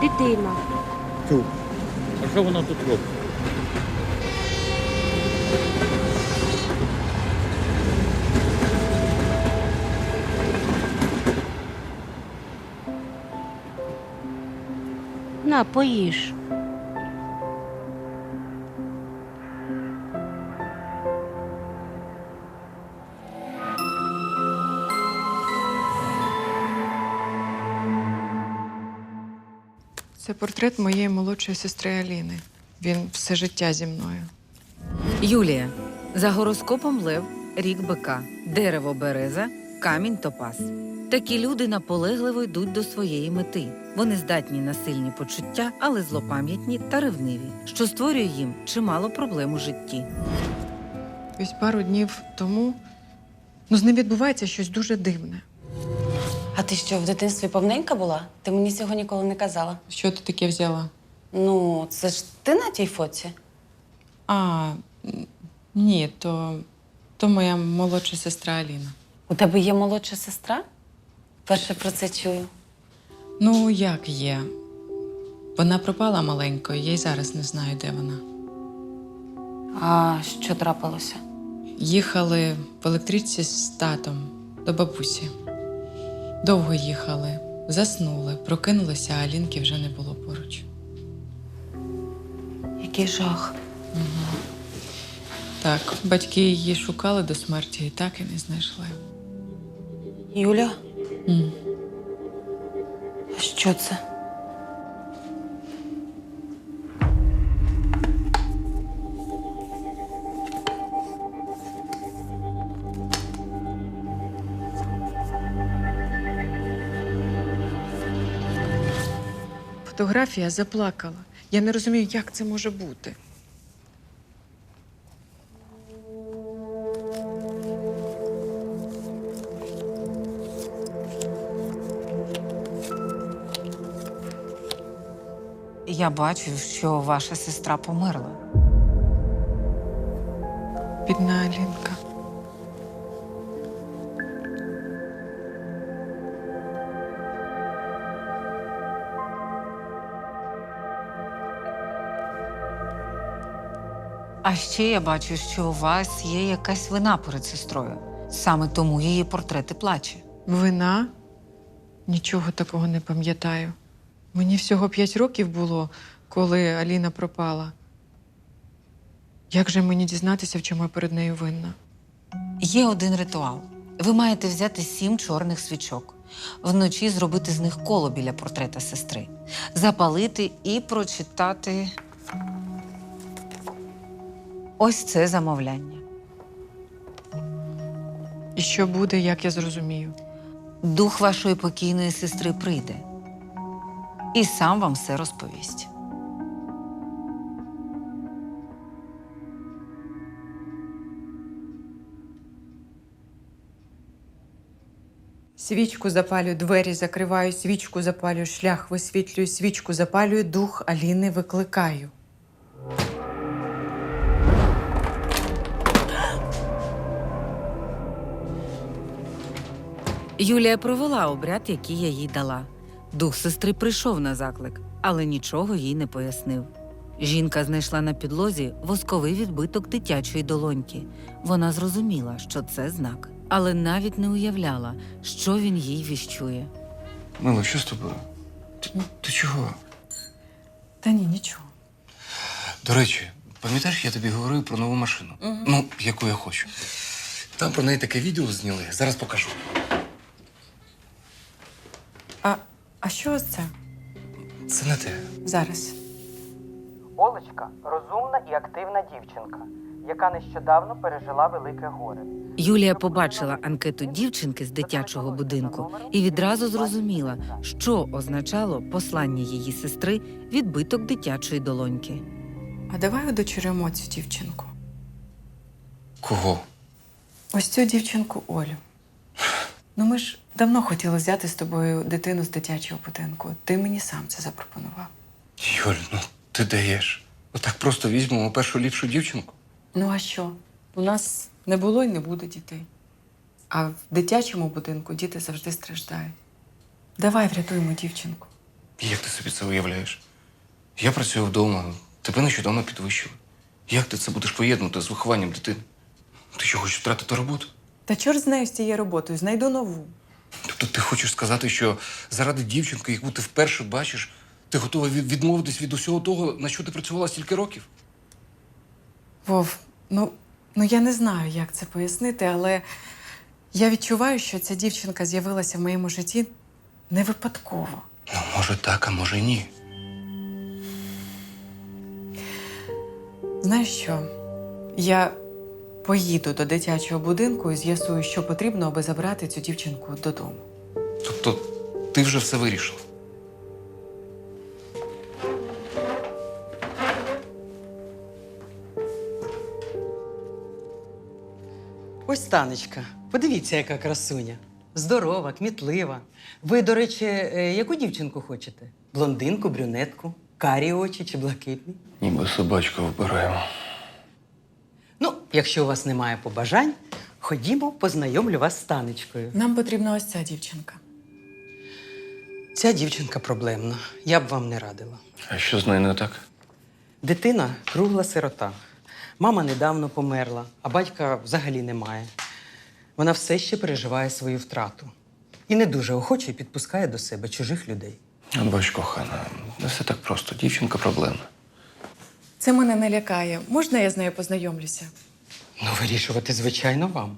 дитина. Тю. А що вона тут робить? На, поїж. Портрет моєї молодшої сестри Аліни. Він все життя зі мною. Юлія. За гороскопом Лев, рік бика, дерево береза, камінь топаз. Такі люди наполегливо йдуть до своєї мети. Вони здатні на сильні почуття, але злопам'ятні та ревниві, що створює їм чимало проблем у житті. Ось пару днів тому ну, з ним відбувається щось дуже дивне. А ти що, в дитинстві повненька була? Ти мені цього ніколи не казала. Що ти таке взяла? Ну, це ж ти на тій фоці? А, м, ні, то, то моя молодша сестра Аліна. У тебе є молодша сестра? Перше про це чую. Ну, як є? Вона пропала маленькою, я й зараз не знаю, де вона. А що трапилося? Їхали в електричці з татом до бабусі. Довго їхали, заснули, прокинулися, а Алінки вже не було поруч. Який жах. Так, батьки її шукали до смерті і так і не знайшли. Юля, М. а що це? Фотографія заплакала. Я не розумію, як це може бути. Я бачу, що ваша сестра померла. Бідна Алінка. А ще я бачу, що у вас є якась вина перед сестрою. Саме тому її портрет і плаче. Вина? Нічого такого не пам'ятаю. Мені всього п'ять років було, коли Аліна пропала. Як же мені дізнатися, в чому я перед нею винна? Є один ритуал. Ви маєте взяти сім чорних свічок, вночі зробити з них коло біля портрета сестри, запалити і прочитати. Ось це замовляння. І що буде, як я зрозумію? Дух вашої покійної сестри прийде і сам вам все розповість. Свічку запалюю, двері закриваю, свічку запалюю, шлях висвітлюю, свічку запалюю, дух Аліни викликаю. Юлія провела обряд, який я їй дала. Дух сестри прийшов на заклик, але нічого їй не пояснив. Жінка знайшла на підлозі восковий відбиток дитячої долоньки. Вона зрозуміла, що це знак, але навіть не уявляла, що він їй віщує. Мило, що з тобою? Ти, ти чого? Та ні, нічого. До речі, пам'ятаєш, я тобі говорив про нову машину? Ну, яку я хочу. Там про неї таке відео зняли. Зараз покажу. А, а що це Це не те. зараз? Олечка розумна і активна дівчинка, яка нещодавно пережила велике горе. Юлія побачила анкету дівчинки з дитячого будинку і відразу зрозуміла, що означало послання її сестри відбиток дитячої долоньки. А давай удочеримо цю дівчинку. Кого? Ось цю дівчинку Олю. Ну, ми ж давно хотіли взяти з тобою дитину з дитячого будинку. Ти мені сам це запропонував. Юль, ну ти даєш. Отак просто візьмемо першу ліпшу дівчинку. Ну а що? У нас не було і не буде дітей. А в дитячому будинку діти завжди страждають. Давай врятуємо дівчинку. Як ти собі це уявляєш? Я працюю вдома, тебе нещодавно підвищили. Як ти це будеш поєднувати з вихованням дитини? Ти що хочеш втратити роботу? Та чорт знаю з цією роботою, знайду нову. Тобто ти хочеш сказати, що заради дівчинки, яку ти вперше бачиш, ти готова від- відмовитись від усього того, на що ти працювала стільки років? Вов, ну, ну я не знаю, як це пояснити, але я відчуваю, що ця дівчинка з'явилася в моєму житті не випадково. Ну, може так, а може ні. Знаєш що? Я поїду до дитячого будинку і з'ясую, що потрібно, аби забрати цю дівчинку додому. Тобто ти вже все вирішив. Ось Танечка, подивіться, яка красуня. Здорова, кмітлива. Ви, до речі, е, яку дівчинку хочете? Блондинку, брюнетку, карі очі чи блакитні? Ніби собачку вбираємо. Якщо у вас немає побажань, ходімо, познайомлю вас з Танечкою. Нам потрібна ось ця дівчинка. Ця дівчинка проблемна. Я б вам не радила. А що з нею не так? Дитина кругла сирота. Мама недавно померла, а батька взагалі немає. Вона все ще переживає свою втрату і не дуже охоче підпускає до себе чужих людей. От бач, кохана, не все так просто. Дівчинка проблемна. Це мене не лякає. Можна я з нею познайомлюся? Ну, вирішувати, звичайно, вам.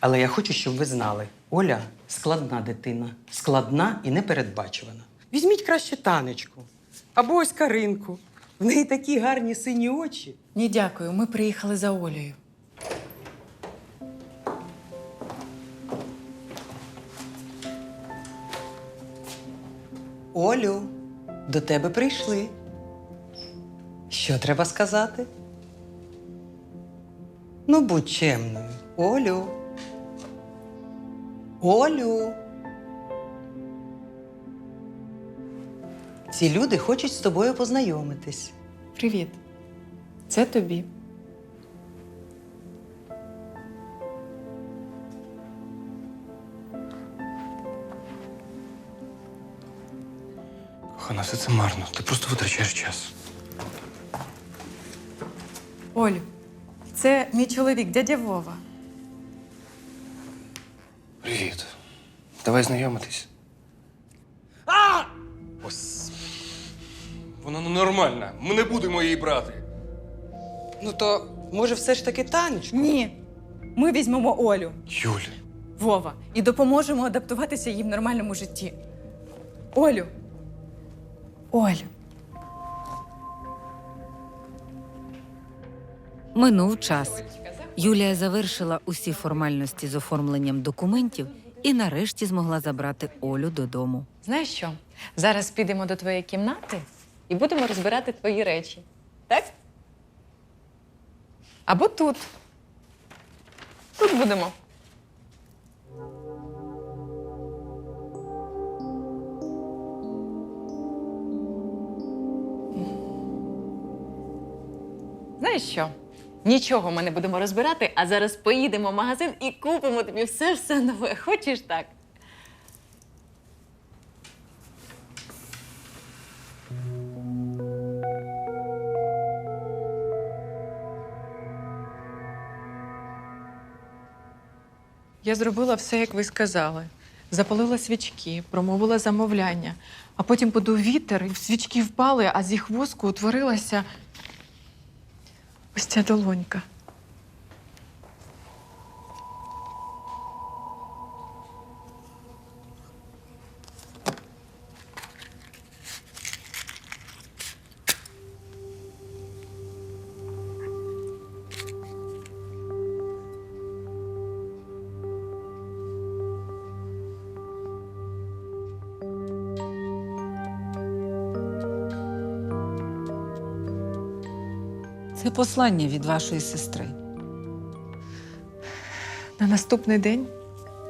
Але я хочу, щоб ви знали: Оля складна дитина, складна і непередбачувана. Візьміть краще танечку або ось Каринку. В неї такі гарні сині очі. Ні, дякую. Ми приїхали за Олею. Олю, до тебе прийшли. Що треба сказати? Ну, будь чемною. Олю. Олю. Ці люди хочуть з тобою познайомитись. Привіт. Це тобі. Кохана, все це марно. Ти просто витрачаєш час. Олю, це мій чоловік, дядя Вова. Привіт. Давай знайомитись. Ось. Вона ненормальна. Ми не будемо її брати. Ну то, може, все ж таки танечку? Ні. Ми візьмемо Олю, Юль. Вова, і допоможемо адаптуватися їй в нормальному житті. Олю. Олю. Минув час. Юлія завершила усі формальності з оформленням документів і нарешті змогла забрати Олю додому. Знаєш що? Зараз підемо до твоєї кімнати і будемо розбирати твої речі. Так? Або тут. Тут будемо. Знаєш що? Нічого ми не будемо розбирати, а зараз поїдемо в магазин і купимо тобі все-все нове. Хочеш так? Я зробила все, як ви сказали. Запалила свічки, промовила замовляння, а потім подув вітер, свічки впали, а з їх воску утворилася ось ця долонька. Це послання від вашої сестри. На наступний день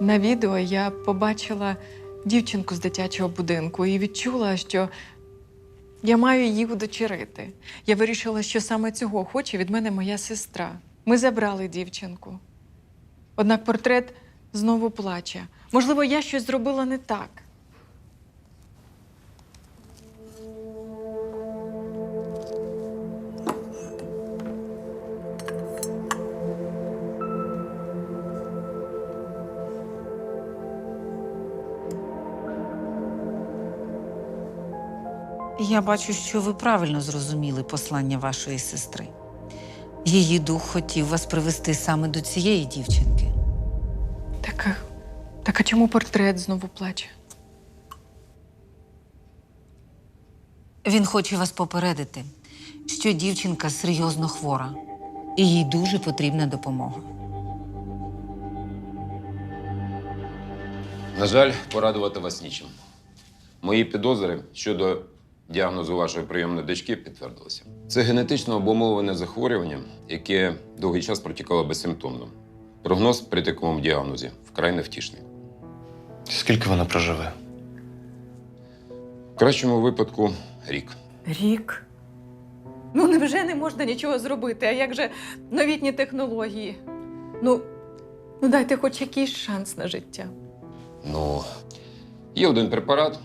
на відео я побачила дівчинку з дитячого будинку і відчула, що я маю її удочерити. Я вирішила, що саме цього хоче від мене моя сестра. Ми забрали дівчинку. Однак портрет знову плаче. Можливо, я щось зробила не так. Я бачу, що ви правильно зрозуміли послання вашої сестри. Її дух хотів вас привести саме до цієї дівчинки. Так, а- так а чому портрет знову плаче? Він хоче вас попередити, що дівчинка серйозно хвора, і їй дуже потрібна допомога. На жаль, порадувати вас нічим. Мої підозри щодо діагнозу вашої прийомної дочки підтвердилися. Це генетично обумовлене захворювання, яке довгий час протікало безсимптомно. Прогноз при такому діагнозі вкрай невтішний. Скільки вона проживе? В кращому випадку рік. Рік. Ну, невже не можна нічого зробити? А як же новітні технології? Ну, ну дайте хоч якийсь шанс на життя. Ну, є один препарат.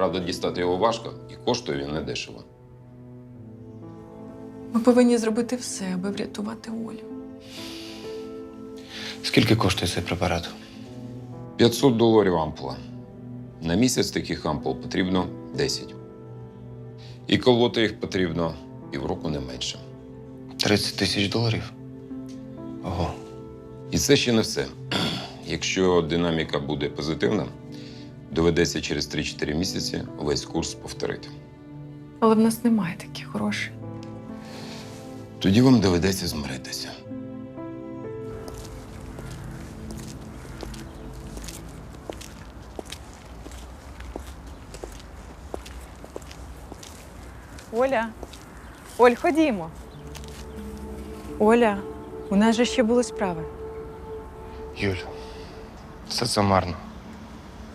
Правда, дістати його важко і коштує він недешево. Ми повинні зробити все, аби врятувати Олю. Скільки коштує цей препарат? 500 доларів ампула. На місяць таких ампул потрібно 10. І колоти їх потрібно півроку не менше. 30 тисяч доларів. Ого. І це ще не все. Якщо динаміка буде позитивна, доведеться через 3-4 місяці весь курс повторити. Але в нас немає таких грошей. Тоді вам доведеться змиритися. Оля, Оль, ходімо. Оля, у нас же ще були справи. Юль, все це марно.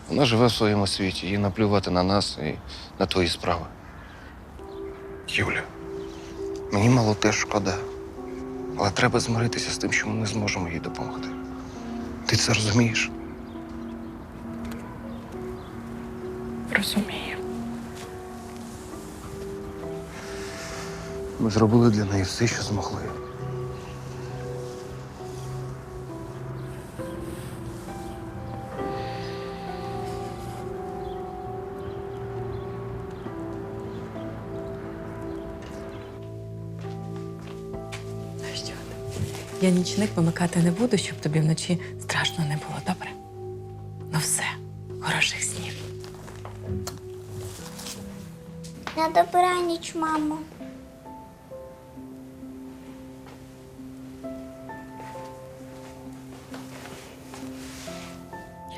Вона живе в своєму світі, їй наплювати на нас і на твої справи. Юля, мені мало теж шкода. Але треба змиритися з тим, що ми не зможемо їй допомогти. Ти це розумієш? Розумію. Ми зробили для неї все, що змогли. Я нічник вимикати не буду, щоб тобі вночі страшно не було, добре? Ну все, хороших снів. На добраніч, мамо.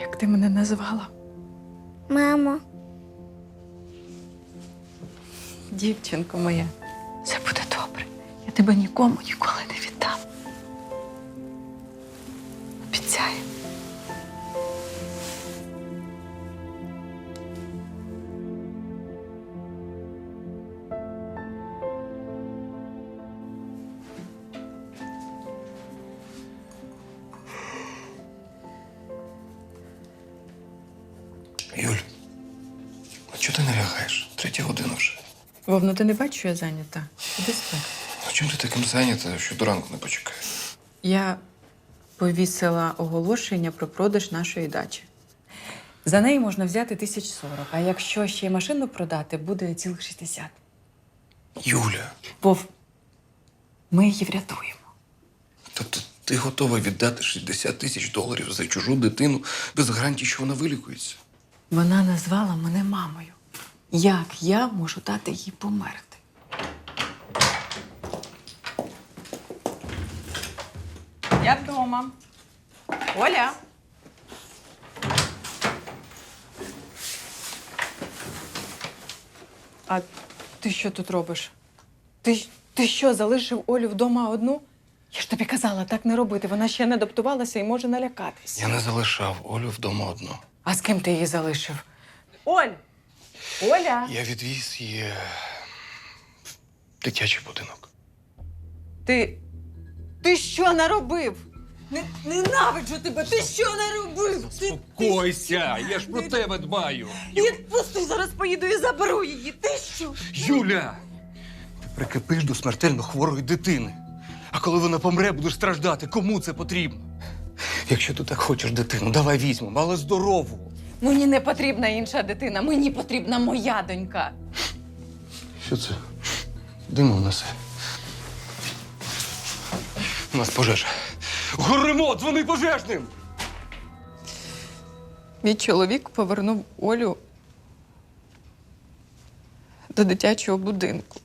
Як ти мене назвала? Мамо. Дівчинко моя, все буде добре. Я тебе нікому ніколи не віддам. Вов, ну ти не бачиш, що я зайнята? Іди спи. А чим ти таким зайнята, що до ранку не почекаєш? Я повісила оголошення про продаж нашої дачі. За неї можна взяти тисяч сорок, а якщо ще й машину продати, буде цілих 60. Юля, Вов, ми її врятуємо. тобто ти готова віддати 60 тисяч доларів за чужу дитину без гарантії, що вона вилікується? Вона назвала мене мамою. Як я можу дати їй померти? Я вдома. Оля. А ти що тут робиш? Ти, ти що, залишив Олю вдома одну? Я ж тобі казала, так не робити. Вона ще не адаптувалася і може налякатись. Я не залишав Олю вдома одну. А з ким ти її залишив? Оль! Оля! Я відвіз її в дитячий будинок. Ти. Ти що наробив? Не, ненавиджу тебе! Ти що наробив? Ти, Койся, я ж про тебе дбаю. Відпусти, зараз поїду і заберу її. Ти що? Юля! Ти прикипиш до смертельно хворої дитини. А коли вона помре, будеш страждати. Кому це потрібно? Якщо ти так хочеш дитину, давай візьмемо, але здорову. Мені не потрібна інша дитина, мені потрібна моя донька. Що це? Диму несе. У нас пожежа. Горимо, дзвони пожежним! Мій чоловік повернув Олю до дитячого будинку.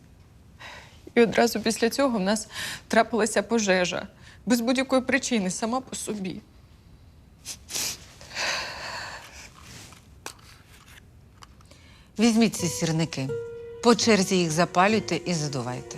І одразу після цього в нас трапилася пожежа без будь-якої причини, сама по собі. Візьміть ці сірники. По черзі їх запалюйте і задувайте.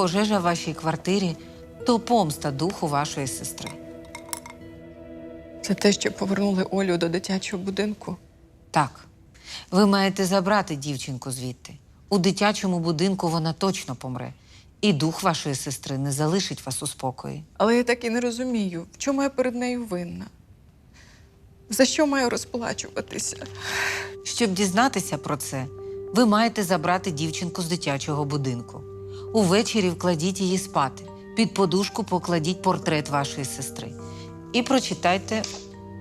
Пожежа в вашій квартирі то помста духу вашої сестри. Це те, що повернули Олю до дитячого будинку. Так, ви маєте забрати дівчинку звідти. У дитячому будинку вона точно помре, і дух вашої сестри не залишить вас у спокої. Але я так і не розумію, в чому я перед нею винна. За що маю розплачуватися? Щоб дізнатися про це, ви маєте забрати дівчинку з дитячого будинку. Увечері вкладіть її спати. Під подушку покладіть портрет вашої сестри. І прочитайте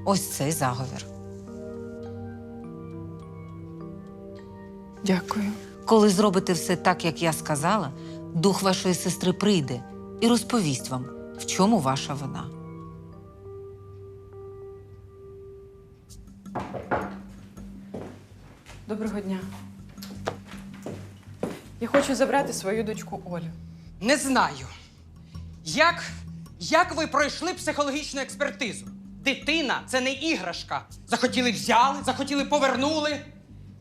ось цей заговір. Дякую. Коли зробите все так, як я сказала, дух вашої сестри прийде і розповість вам, в чому ваша вина. Доброго дня. Я хочу забрати свою дочку Олю. Не знаю. Як, як ви пройшли психологічну експертизу? Дитина це не іграшка. Захотіли взяли, захотіли повернули.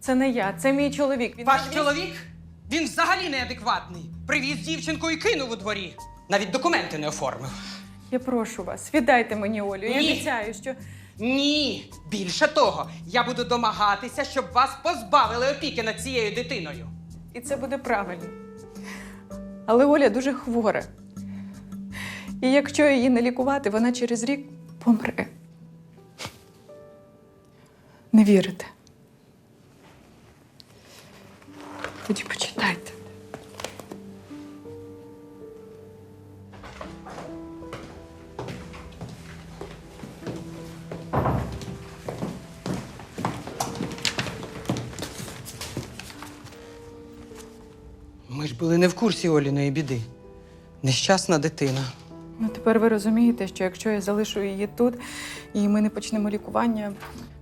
Це не я, це мій чоловік. Він Ваш відвіз- чоловік? Він взагалі неадекватний. Привіз дівчинку і кинув у дворі. Навіть документи не оформив. Я прошу вас, віддайте мені Олю. Я Ні. обіцяю, що Ні. Більше того, я буду домагатися, щоб вас позбавили опіки над цією дитиною. І це буде правильно. Але Оля дуже хвора. І якщо її не лікувати, вона через рік помре. Не вірите? Тоді почитайте. Були не в курсі Оліної біди. Нещасна дитина. Ну, тепер ви розумієте, що якщо я залишу її тут і ми не почнемо лікування,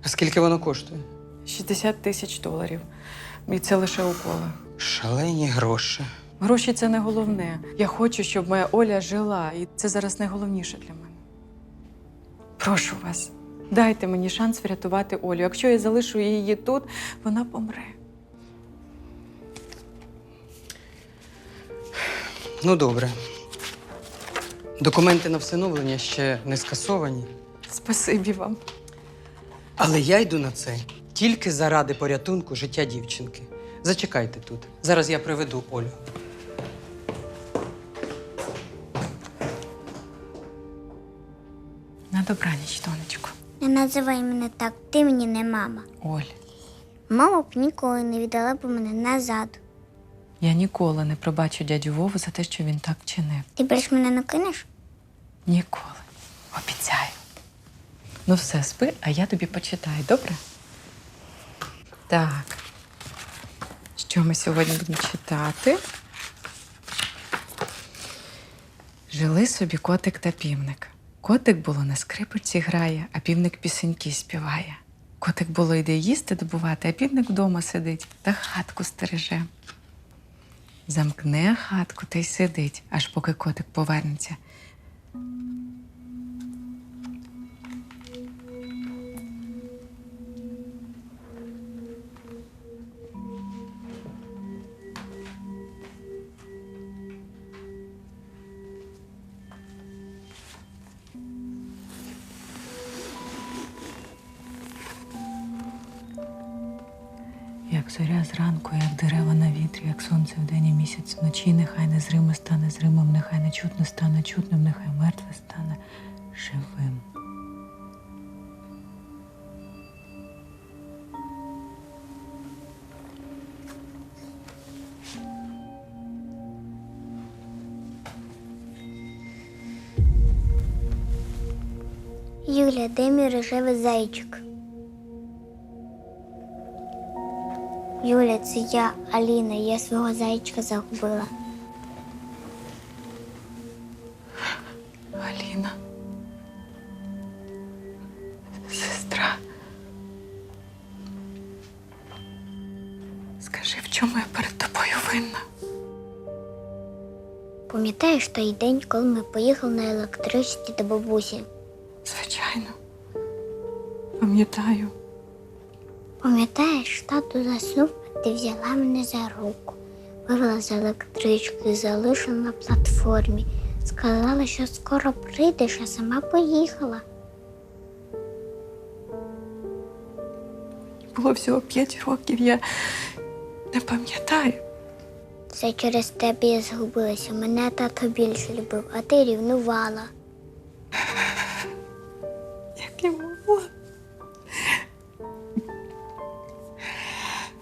А скільки воно коштує? 60 тисяч доларів. І це лише уколи. Шалені гроші. Гроші це не головне. Я хочу, щоб моя Оля жила, і це зараз найголовніше для мене. Прошу вас, дайте мені шанс врятувати Олю. Якщо я залишу її тут, вона помре. Ну, добре. Документи на всиновлення ще не скасовані. Спасибі вам. Але я йду на це тільки заради порятунку життя дівчинки. Зачекайте тут. Зараз я приведу Олю. На добраніч, донечко. Не називай мене так, ти мені не мама. Оль, Мама б ніколи не віддала б мене назад. Я ніколи не пробачу дядю Вову за те, що він так чинив. Ти більш мене не кинеш? Ніколи. Обіцяю. Ну все, спи, а я тобі почитаю, добре? Так. Що ми сьогодні будемо читати? Жили собі котик та півник. Котик було на скрипочці грає, а півник пісеньки співає. Котик було йде їсти добувати, а півник вдома сидить та хатку стереже. Замкне хатку та й сидить, аж поки котик повернеться. Місяць вночі, нехай незриме стане зримим, нехай нечутне стане чутним, нехай мертве стане живим. Юля, де мій рожевий зайчик? Юля, це я, Аліна, я свого зайчика загубила. Аліна. Сестра. Скажи, в чому я перед тобою винна? Пам'ятаєш той день, коли ми поїхали на електричці до бабусі? Звичайно. Пам'ятаю. Пам'ятаєш, тато заснув, ти взяла мене за руку, вивела з електрички, залишила на платформі. Сказала, що скоро прийдеш, а сама поїхала. Було всього п'ять років, я не пам'ятаю. Це через тебе я згубилася. Мене тато більше любив, а ти рівнувала.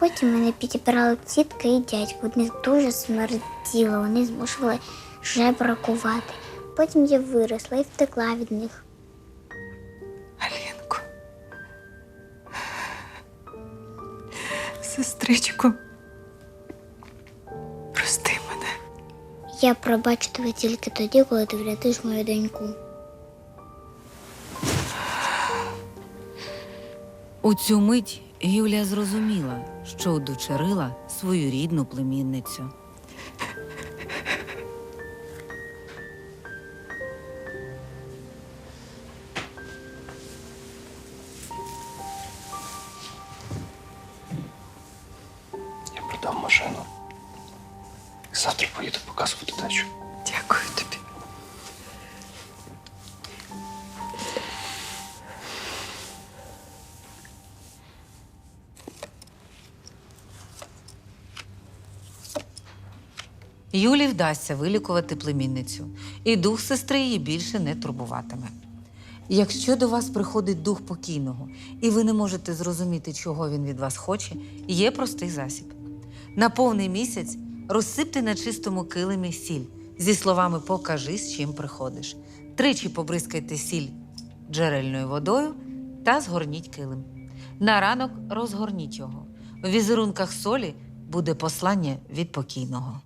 Потім мене підібрали тітка і дядько. Вони дуже смерділи, вони змушували жебракувати. Потім я виросла і втекла від них. Алінко. Сестричко. Прости мене. Я пробачу тебе тільки тоді, коли ти врятуєш мою доньку. У цю мить Юлія зрозуміла, що удочерила свою рідну племінницю. Юлі вдасться вилікувати племінницю, і дух сестри її більше не турбуватиме. Якщо до вас приходить дух покійного, і ви не можете зрозуміти, чого він від вас хоче, є простий засіб. На повний місяць розсипте на чистому килимі сіль зі словами Покажи, з чим приходиш. Тричі побризкайте сіль джерельною водою та згорніть килим. На ранок розгорніть його. В візерунках солі буде послання від покійного.